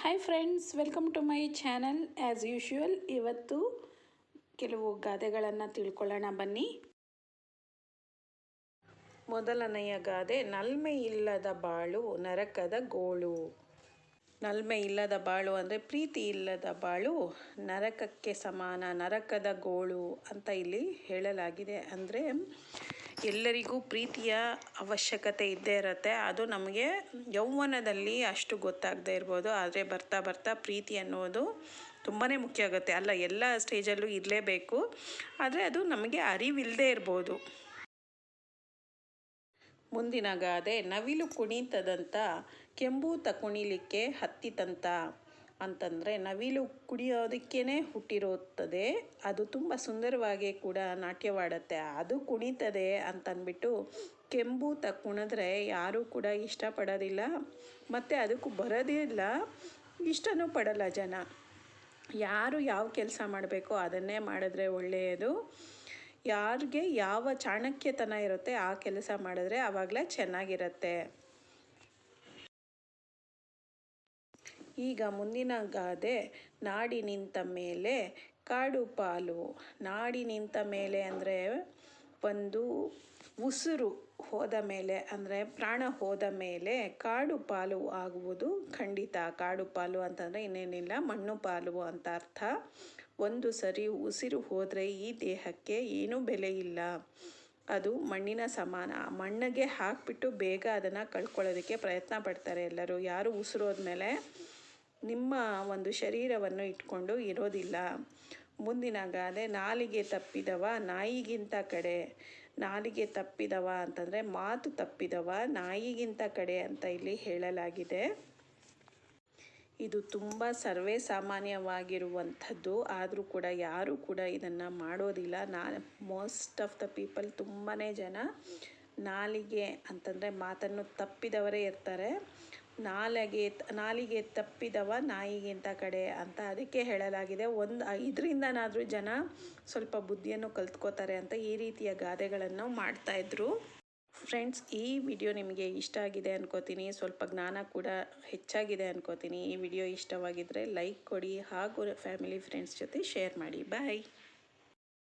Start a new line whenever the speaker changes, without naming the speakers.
Hi friends welcome to my channel as usual ಇವತ್ತು ಕೆಲವು ಗಾದೆಗಳನ್ನು ತಿಳ್ಕೊಳ್ಳೋಣ. ಬನ್ನಿ. ಮೊದಲನೆಯ ಗಾದೆ, ನಲ್ಮೆ ಇಲ್ಲದ ಬಾಳು, ನರಕದ ಗೋಳು. ನಲ್ಮೆ ಇಲ್ಲದ ಬಾಳು ಅಂದರೆ ಪ್ರೀತಿ ಇಲ್ಲದ ಬಾಳು ನರಕಕ್ಕೆ ಸಮಾನ, ನರಕದ ಗೋಳು ಅಂತ ಇಲ್ಲಿ ಹೇಳಲಾಗಿದೆ. ಅಂದರೆ ಎಲ್ಲರಿಗೂ ಪ್ರೀತಿಯ ಅವಶ್ಯಕತೆ ಇದ್ದೇ ಇರುತ್ತೆ. ಅದು ನಮಗೆ ಯೌವನದಲ್ಲಿ ಅಷ್ಟು ಗೊತ್ತಾಗದೇ ಇರ್ಬೋದು. ಆದರೆ ಬರ್ತಾ ಬರ್ತಾ ಪ್ರೀತಿ ಅನ್ನೋದು ತುಂಬಾ ಮುಖ್ಯ ಆಗುತ್ತೆ. ಅಲ್ಲ, ಎಲ್ಲ ಸ್ಟೇಜಲ್ಲೂ ಇರಲೇಬೇಕು. ಆದರೆ ಅದು ನಮಗೆ ಅರಿವಿಲ್ಲದೆ ಇರ್ಬೋದು. ಮುಂದಿನ ಗಾದೆ, ನವಿಲು ಕುಣಿತದಂತ ಕೆಂಬೂತ ಕುಣಿಲಿಕ್ಕೆ ಹತ್ತಿತಂತ ಅಂತಂದರೆ ನವಿಲು ಕುಣಿಯೋದಕ್ಕೇ ಹುಟ್ಟಿರುತ್ತದೆ. ಅದು ತುಂಬ ಸುಂದರವಾಗಿ ಕೂಡ ನಾಟ್ಯವಾಡುತ್ತೆ. ಅದು ಕುಣಿತದೆ ಅಂತಂದ್ಬಿಟ್ಟು ಕೆಂಬು ಕುಣಿದ್ರೆ ಯಾರೂ ಕೂಡ ಇಷ್ಟಪಡೋದಿಲ್ಲ. ಮತ್ತು ಅದಕ್ಕೂ ಬರೋದಿಲ್ಲ ಇಷ್ಟನೂ ಪಡಲ್ಲ ಜನ. ಯಾರು ಯಾವ ಕೆಲಸ ಮಾಡಬೇಕೋ ಅದನ್ನೇ ಮಾಡಿದ್ರೆ ಒಳ್ಳೆಯದು. ಯಾರಿಗೆ ಯಾವ ಚಾಣಕ್ಯತನ ಇರುತ್ತೆ ಆ ಕೆಲಸ ಮಾಡಿದ್ರೆ ಆವಾಗಲೇ ಚೆನ್ನಾಗಿರುತ್ತೆ. ಈಗ ಮುಂದಿನ ಗಾದೆ ನಾಡಿ ನಿಂತ ಮೇಲೆ ಕಾಡು ಪಾಲು. ನಾಡಿ ನಿಂತ ಮೇಲೆ ಅಂದರೆ ಒಂದು ಉಸಿರು ಹೋದ ಮೇಲೆ ಅಂದರೆ ಪ್ರಾಣ ಹೋದ ಮೇಲೆ ಕಾಡು ಪಾಲು ಆಗುವುದು ಖಂಡಿತ. ಕಾಡು ಪಾಲು ಅಂತಂದರೆ ಇನ್ನೇನಿಲ್ಲ, ಮಣ್ಣು ಪಾಲು ಅಂತ ಅರ್ಥ. ಒಂದು ಸರಿ ಉಸಿರು ಹೋದರೆ ಈ ದೇಹಕ್ಕೆ ಏನೂ ಬೆಲೆ ಇಲ್ಲ. ಅದು ಮಣ್ಣಿನ ಸಮಾನ. ಮಣ್ಣಿಗೆ ಹಾಕಿಬಿಟ್ಟು ಬೇಗ ಅದನ್ನು ಕಳ್ಕೊಳ್ಳೋದಕ್ಕೆ ಪ್ರಯತ್ನ ಪಡ್ತಾರೆ ಎಲ್ಲರೂ. ಯಾರು ಉಸಿರೋದ್ಮೇಲೆ ನಿಮ್ಮ ಒಂದು ಶರೀರವನ್ನು ಇಟ್ಕೊಂಡು ಇರೋದಿಲ್ಲ. ಮುಂದಿನ ಗಾದೆ ನಾಲಿಗೆ ತಪ್ಪಿದವ, ನಾಯಿಗಿಂತ ಕಡೆ. ನಾಲಿಗೆ ತಪ್ಪಿದವ ಅಂತಂದರೆ ಮಾತು ತಪ್ಪಿದವ, ನಾಯಿಗಿಂತ ಕಡೆ ಅಂತ ಇಲ್ಲಿ ಹೇಳಲಾಗಿದೆ. ಇದು ತುಂಬ ಸರ್ವೇ ಸಾಮಾನ್ಯವಾಗಿರುವಂಥದ್ದು. ಆದರೂ ಕೂಡ ಯಾರೂ ಕೂಡ ಇದನ್ನು ಮಾಡೋದಿಲ್ಲ. ನಾ ಮೋಸ್ಟ್ ಆಫ್ ದ ಪೀಪಲ್ ತುಂಬಾ ಜನ ನಾಲಿಗೆ ಅಂತಂದರೆ ಮಾತನ್ನು ತಪ್ಪಿದವರೇ ಇರ್ತಾರೆ. ನಾಲಿಗೆ ನಾಲಿಗೆ ತಪ್ಪಿದವ ನಾಯಿಗಿಂತ ಕಡೆ ಅಂತ ಅದಕ್ಕೆ ಹೇಳಲಾಗಿದೆ. ಒಂದು ಇದರಿಂದನಾದರೂ ಜನ ಸ್ವಲ್ಪ ಬುದ್ಧಿಯನ್ನು ಕಲ್ತ್ಕೋತಾರೆ ಅಂತ ಈ ರೀತಿಯ ಗಾದೆಗಳನ್ನು ಮಾಡ್ತಾಯಿದ್ರು ಫ್ರೆಂಡ್ಸ್, ಈ ವಿಡಿಯೋ ನಿಮಗೆ ಇಷ್ಟ ಆಗಿದೆ ಅನ್ಕೋತೀನಿ. ಸ್ವಲ್ಪ ಜ್ಞಾನ ಕೂಡ ಹೆಚ್ಚಾಗಿದೆ ಅನ್ಕೋತೀನಿ. ಈ ವಿಡಿಯೋ ಇಷ್ಟವಾಗಿದ್ದರೆ ಲೈಕ್ ಕೊಡಿ ಹಾಗೂ ಫ್ಯಾಮಿಲಿ, ಫ್ರೆಂಡ್ಸ್ ಜೊತೆ ಶೇರ್ ಮಾಡಿ. ಬಾಯ್.